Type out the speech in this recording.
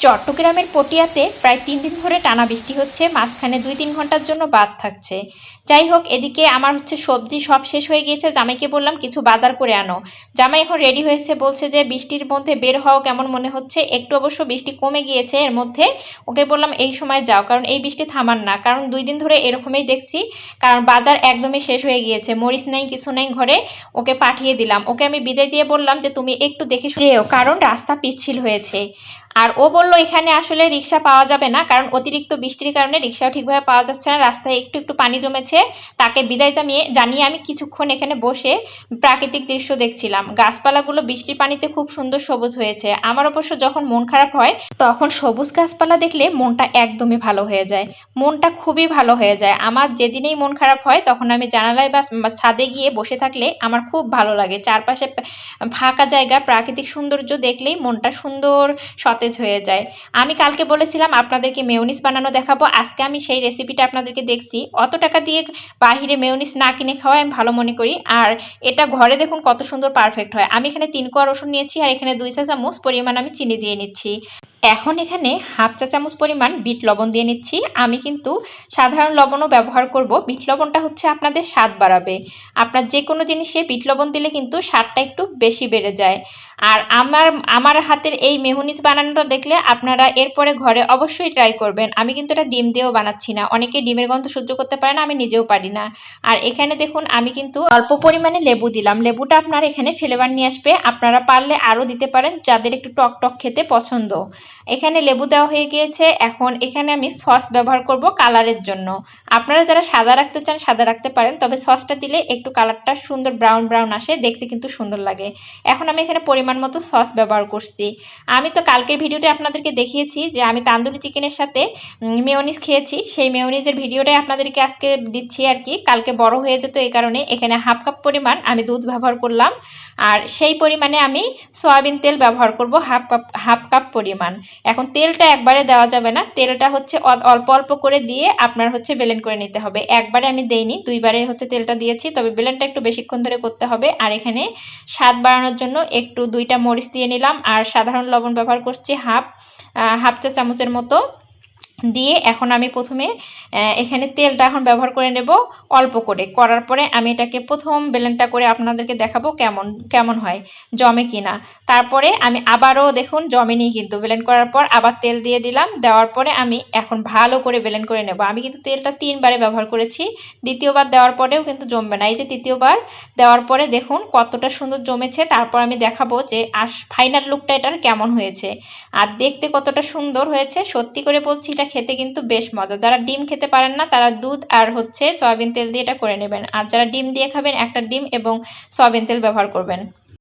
চট্টগ্রামের পটিয়াতে প্রায় তিন দিন ধরে টানা বৃষ্টি হচ্ছে, মাঝখানে দুই তিন ঘণ্টার জন্য বাদ থাকছে। যাই হোক, এদিকে আমার হচ্ছে সবজি সব শেষ হয়ে গিয়েছে, জামাইকে বললাম কিছু বাজার করে আনো। জামাই এখন রেডি হয়েছে, বলছে যে বৃষ্টির মধ্যে বের হওয়া কেমন মনে হচ্ছে? একটু অবশ্য বৃষ্টি কমে গিয়েছে এর মধ্যে। ওকে বললাম, এই সময় যাও, কারণ এই বৃষ্টি থামার না। কারণ দুই দিন ধরে এরকমই দেখছি, কারণ বাজার একদমই শেষ হয়ে গিয়েছে। মরিচ নাই, কিছু নাই ঘরে ওকে পাঠিয়ে দিলাম। ওকে আমি বিদায় দিয়ে বললাম যে, তুমি একটু দেখে যেও, কারণ রাস্তা পিচ্ছিল হয়েছে। আর ও বলল, এখানে আসলে রিক্সা পাওয়া যাবে না, কারণ অতিরিক্ত বৃষ্টির কারণে রিক্সাও ঠিকভাবে পাওয়া যাচ্ছে না। রাস্তায় একটু একটু পানি জমেছে। তাকে বিদায় জানিয়ে জানিয়ে আমি কিছুক্ষণ এখানে বসে প্রাকৃতিক দৃশ্য দেখছিলাম। গাছপালাগুলো বৃষ্টির পানিতে খুব সুন্দর সবুজ হয়েছে। আমার অবশ্য যখন মন খারাপ হয়, তখন সবুজ গাছপালা দেখলে মনটা একদমই ভালো হয়ে যায়। মনটা খুবই ভালো হয়ে যায়। আমার যেদিনেই মন খারাপ হয়, তখন আমি জানালায় বা ছাদে গিয়ে বসে থাকলে আমার খুব ভালো লাগে। চারপাশে ফাঁকা জায়গা, প্রাকৃতিক সৌন্দর্য দেখলেই মনটা সুন্দর, সতেজ হয়ে যায়। আমি কালকে বলেছিলাম আপনাদেরকে মেয়নিস বানানো দেখাবো। আজকে আমি সেই রেসিপিটা আপনাদেরকে দেখছি। অত টাকা দিয়ে বাহিরে মেয়নিস না কিনে খাওয়া আমি ভালো মনে করি। আর এটা ঘরে দেখুন কত সুন্দর পারফেক্ট হয়। আমি এখানে তিন কোয়া রসুন নিয়েছি আর এখানে দুই চা চামচ পরিমাণ আমি চিনি দিয়ে নিচ্ছি। এখন এখানে হাফ চা চামচ পরিমাণ বিট লবণ দিয়ে নিচ্ছি। আমি কিন্তু সাধারণ লবণও ব্যবহার করব। বিট লবণটা হচ্ছে আপনাদের স্বাদ বাড়াবে। আপনার যে কোনো জিনিসে বিট লবণ দিলে কিন্তু স্বাদটা একটু বেশি বেড়ে যায়। আর আমার আমার হাতের এই মেহনিস বানানোটা দেখলে আপনারা এরপরে ঘরে অবশ্যই ট্রাই করবেন। আমি কিন্তু এটা ডিম দিয়েও বানাচ্ছি না। অনেকে ডিমের গন্ধ সহ্য করতে পারে না, আমি নিজেও পারি না। আর এখানে দেখুন, আমি কিন্তু অল্প পরিমাণে লেবু দিলাম। লেবুটা আপনার এখানে ফ্লেভার নিয়ে আসবে। আপনারা পারলে আরও দিতে পারেন, যাদের একটু টক টক খেতে পছন্দ। এখানে লেবু দেওয়া হয়ে গিয়েছে। এখন এখানে আমি সস ব্যবহার করব কালারের জন্য। আপনারা যারা সাদা রাখতে চান, সাদা রাখতে পারেন। তবে সসটা দিলে একটু কালারটা সুন্দর ব্রাউন ব্রাউন আসে, দেখতে কিন্তু সুন্দর লাগে। এখন আমি এখানে পরিমাণ মতো সস ব্যবহার করছি। আমি তো কালকের ভিডিওতে আপনাদেরকে দেখিয়েছি যে আমি তান্দুরি চিকেনের সাথে মেয়নিজ খেয়েছি। সেই মেয়নিজের ভিডিওটাই আপনাদেরকে আজকে দিচ্ছি আর কি। কালকে বড় হয়ে যেত এই কারণে এখানে হাফ কাপ পরিমাণ আমি দুধ ব্যবহার করলাম। আর সেই পরিমাণে আমি সয়াবিন তেল ব্যবহার করব হাফ কাপ হাফ কাপ পরিমাণ। এখন তেলটা একবারে দেওয়া যাবে না। তেলটা হচ্ছে অল্প অল্প করে দিয়ে আপনার হচ্ছে বেলেন করে নিতে হবে। একবারে আমি দেইনি, দুইবারে হচ্ছে তেলটা দিয়েছি। তবে বেলেনটা একটু বেশিক্ষণ ধরে করতে হবে। আর এখানে স্বাদ বাড়ানোর জন্য একটু দুইটা মরিচ দিয়ে নিলাম। আর সাধারণ লবণ ব্যবহার করছি হাফ হাফ চা চামচের মতো। দিয়ে এখন আমি প্রথমে এখানে তেলটা এখন ব্যবহার করে নেব অল্প করে। করার পরে আমি এটাকে প্রথম বেলেনটা করে আপনাদেরকে দেখাবো কেমন কেমন হয়, জমে কিনা। তারপরে আমি আবারও দেখুন জমেনি কিন্তু। বেলেন করার পর আবার তেল দিয়ে দিলাম। দেওয়ার পরে আমি এখন ভালো করে বেলেন করে নেব। আমি কিন্তু তেলটা তিনবারে ব্যবহার করেছি। দ্বিতীয়বার দেওয়ার পরেও কিন্তু জমবে না। এই যে তৃতীয়বার দেওয়ার পরে দেখুন কতটা সুন্দর জমেছে। তারপর আমি দেখাবো যে আস ফাইনাল লুকটা এটার কেমন হয়েছে। আর দেখতে কতটা সুন্দর হয়েছে। সত্যি করে বলছি, এটা খেতে কিন্তু বেশ মজা। যারা ডিম খেতে পারেন না, তারা দুধ আর হচ্ছে সয়াবিন তেল দিয়ে এটা করে নেবেন। আর যারা ডিম দিয়ে খাবেন, একটা ডিম এবং সয়াবিন তেল ব্যবহার করবেন।